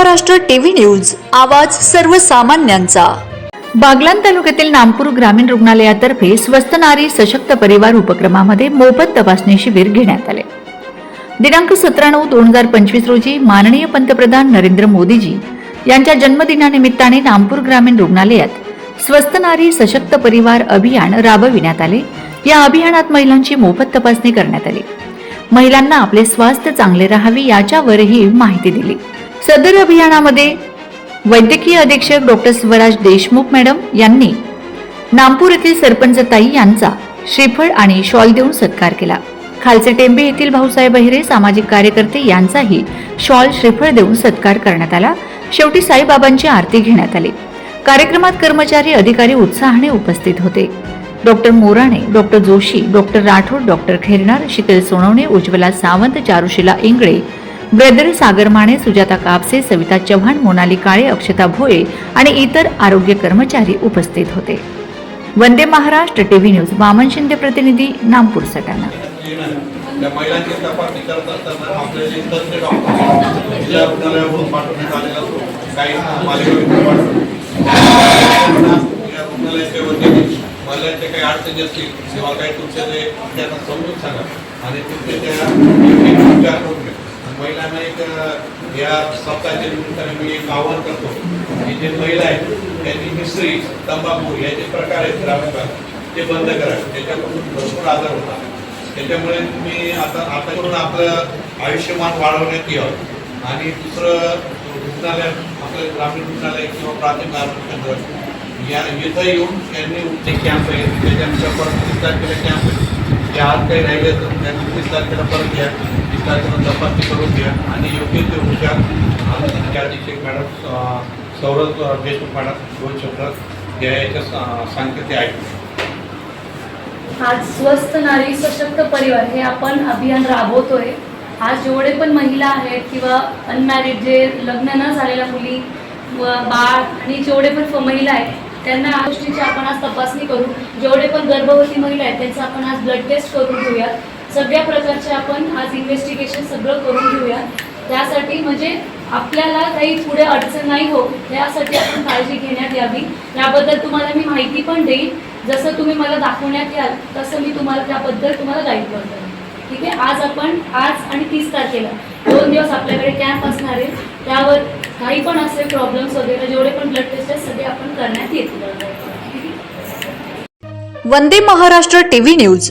Maharashtra TV news आवाज सर्वसामान्यांचा. बागलान तालुक्यातील नामपूर ग्रामीण रुग्णालयातर्फे स्वस्त नारी सशक्त परिवार उपक्रमामध्ये मोफत तपासणी शिबिर घेण्यात आले. दिनांक सतरा नऊ दोन हजार पंचवीस रोजी माननीय पंतप्रधान नरेंद्र मोदीजी यांच्या जन्मदिनानिमित्ताने नामपूर ग्रामीण रुग्णालयात स्वस्त नारी सशक्त परिवार अभियान राबविण्यात आले. या अभियानात महिलांची मोफत तपासणी करण्यात आली. महिलांना आपले स्वास्थ्य चांगले राहावे याच्यावरही माहिती दिली. सदर अभियानामध्ये वैद्यकीय अधीक्षक डॉक्टर स्वराज देशमुख मॅडम यांनी नामपूर येथील सरपंच ताई यांचा श्रीफळ आणि शॉल देऊन सत्कार केला. खालचे टेंबे येथील भाऊसाहेब अहिरे सामाजिक कार्यकर्ते यांचाही शॉल श्रीफळ देऊन सत्कार करण्यात आला. शेवटी साईबाबांची आरती घेण्यात आली. कार्यक्रमात कर्मचारी अधिकारी उत्साहाने उपस्थित होते. Doctor Morane doctor Joshi doctor Rathod doctor Khernar Sheetal Sonawane Ujjwala Sawant Charushila Ingale brother Sagar Mane Sujata Kapse Savita Chavan Monali Kale Akshata Bhoye आणि इतर आरोग्य कर्मचारी उपस्थित होते. वंदे महाराष्ट्र टीव्ही न्यूज वामन शिंदे प्रतिनिधी नामपूर सटाणा. त्या महिलांची तपासणी करत असताना तज्ञ डॉक्टर जिल्हा रुग्णालयावरून पाठवण्यात आलेला असतो काही पाठवतो रुग्णालयाच्या वतीने महिलांच्या काही अडचणी असतील किंवा काही तुमच्या जे त्यांना समजून सांगा. आणि तुमचे त्या उपचार करून महिलांना एक या सप्ताहाच्या निमित्ताने मी एक आवाहन करतो की जे महिला आहेत त्यांनी मिसळी तंबाखू याचे प्रकार आहेत ग्रामीण ते बंद करा. त्याच्यापासून भरपूर आजार होतात त्याच्यामुळे तुम्ही आता आता करून आपलं आयुष्यमान वाढवण्यात यावं. आणि दुसरं रुग्णालय आपलं ग्रामीण रुग्णालय किंवा प्राथमिक आरोग्य केंद्र या इथं येऊन त्यांनी ते कॅम्प आहे. त्याच्यानंतर परत कॅम्प आहे ते आज काही राहिले तर त्यांनी तारखेला परत घ्या. तीस तारखेला तपासणी करून घ्या. आणि योग्य ते उपचार आणि अधीक्षक मॅडम सौरभ देशमुख मॅडम दोन शब्दात या याच्या सांगते ते आज स्वस्त नारी सशक्त परिवार हे आपण अभियान राबवतोय. आज जेवढे पण महिला आहेत किंवा अनमॅरिड जे लग्न न झालेल्या मुली व बाळ आणि जेवढे पण महिला आहेत त्यांना या गोष्टीची आपण आज तपासणी करू. जेवढे पण गर्भवती महिला आहेत त्यांचं आपण आज ब्लड टेस्ट करून घेऊयात. सगळ्या प्रकारचे आपण आज इन्व्हेस्टिगेशन सगळं करून घेऊया. त्यासाठी म्हणजे आपल्याला काही पुढे अडचण नाही हो त्यासाठी आपण काळजी घेण्यात यावी. याबद्दल तुम्हाला मी माहिती पण देईन. जसं तुम्ही मला दाखवण्यात याल तसं मी तुम्हाला त्याबद्दल तुम्हाला गाईड करतो ठीक आहे? आज आपण आज आणि तीस तारखेला. दोन दिवस आपल्याकडे कॅम्प असणार आहे. त्यावर काही पण असे प्रॉब्लेम्स वगैरे जेवढे पण ब्लड टेस्ट आहेत सगळे आपण करण्यात येतील. Vande Maharashtra TV news.